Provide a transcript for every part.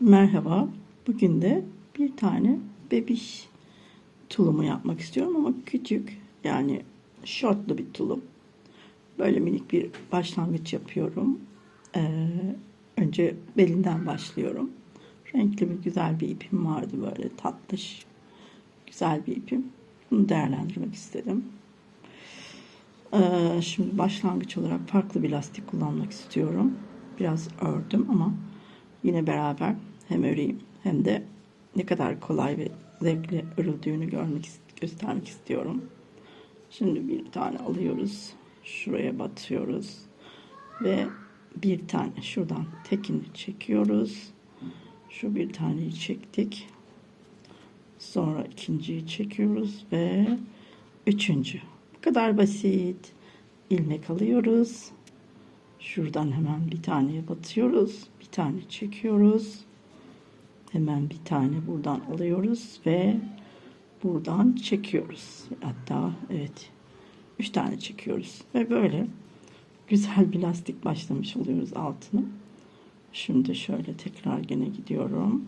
Merhaba. Bugün de bir tane bebiş tulumu yapmak istiyorum ama küçük yani şortlu bir tulum. Böyle minik bir başlangıç yapıyorum. Ee, önce belinden başlıyorum. Renkli bir güzel bir ipim vardı böyle tatlış. Güzel bir ipim. Bunu değerlendirmek istedim. Ee, şimdi başlangıç olarak farklı bir lastik kullanmak istiyorum. Biraz ördüm ama yine beraber hem öreyim hem de ne kadar kolay ve zevkli örüldüğünü görmek göstermek istiyorum. Şimdi bir tane alıyoruz. Şuraya batıyoruz. Ve bir tane şuradan tekini çekiyoruz. Şu bir taneyi çektik. Sonra ikinciyi çekiyoruz ve üçüncü. Bu kadar basit. ilmek alıyoruz. Şuradan hemen bir taneye batıyoruz. Bir tane çekiyoruz. Hemen bir tane buradan alıyoruz ve buradan çekiyoruz. Hatta evet. Üç tane çekiyoruz. Ve böyle güzel bir lastik başlamış oluyoruz altını. Şimdi şöyle tekrar gene gidiyorum.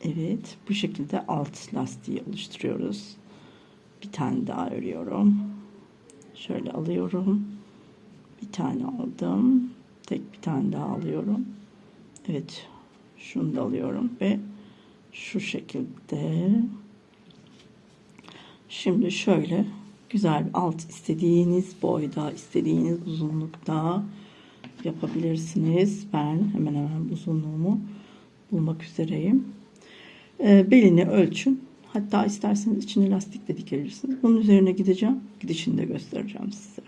Evet, bu şekilde alt lastiği oluşturuyoruz. Bir tane daha örüyorum. Şöyle alıyorum. Bir tane aldım. Tek bir tane daha alıyorum. Evet, şunu da alıyorum ve şu şekilde. Şimdi şöyle güzel bir alt istediğiniz boyda, istediğiniz uzunlukta yapabilirsiniz. Ben hemen hemen uzunluğumu bulmak üzereyim. E, belini ölçün. Hatta isterseniz içine lastik de dikebilirsiniz. Bunun üzerine gideceğim. Gidişini de göstereceğim size.